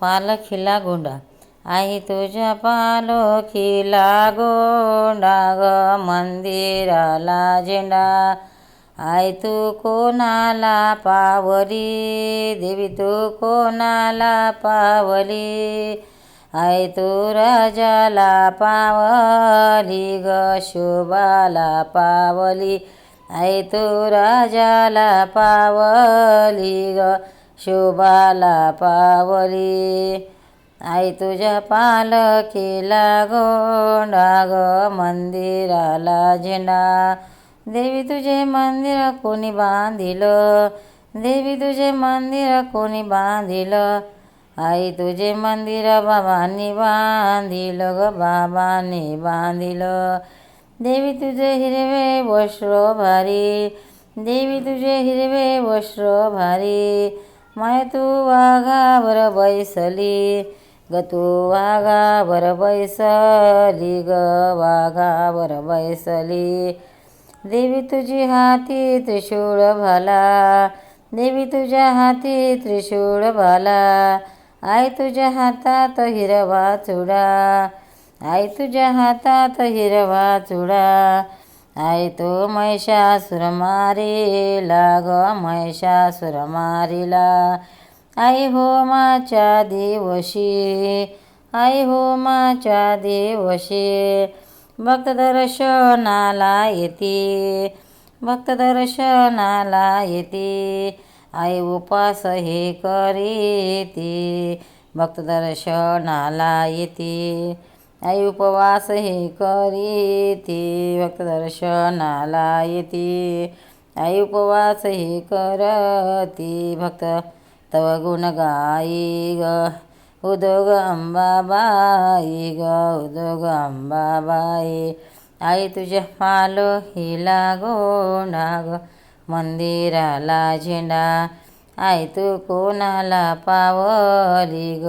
पालखीला गोंडा आई तुझ्या पालखीला गोंडा ग मंदिराला झेंडा. आई तू कोणाला पावली? देवी तू कोणाला पावली? आई तू राजाला पावली ग शोभाला पावली? आई तू राजाला पावली ग शोभाला पावली. आई तुझ्या पालखीला गोंडा ग मंदिराला झेंडा. देवी तुझे मंदिर कोणी बांधिलं? देवी तुझे मंदिर कोणी बांधिलं? आई तुझे मंदिर बाबांनी बांधिलं ग बाबांनी बांधिलं. देवी तुझे हिरवे वस्त्र भारी. देवी तुझे हिरवे वस्त्र भारी. माय तू वाघावर बैसली ग तू वाघावर बैसली ग वाघावर बैसली. देवी तुझी हाती त्रिशूळ भाला देवी तुझ्या हाती त्रिशूळ भाला. आई तुझ्या हातात हिरवा चुडा आई तुझ्या हातात हिरवा चुडा. तो महिषासुर मारिला ग महिषासुर मारिला. आई होमाच्या दिवशी आई होमाच्या दिवशी भक्त दर्शनाला येते भक्त दर्शनाला येते. आई उपास हे करीती भक्त दर्शनाला येते. आई उपवास हे करीती भक्त दर्शनाला येते. आई उपवास हे करती भक्त तव गुण गाई ग. उदोग अंबाबाई ग उदोग अंबाबाई आई तुझ्या मालो हिला गोंडा ग मंदिराला झेंडा. आई तू कोणाला पावली ग?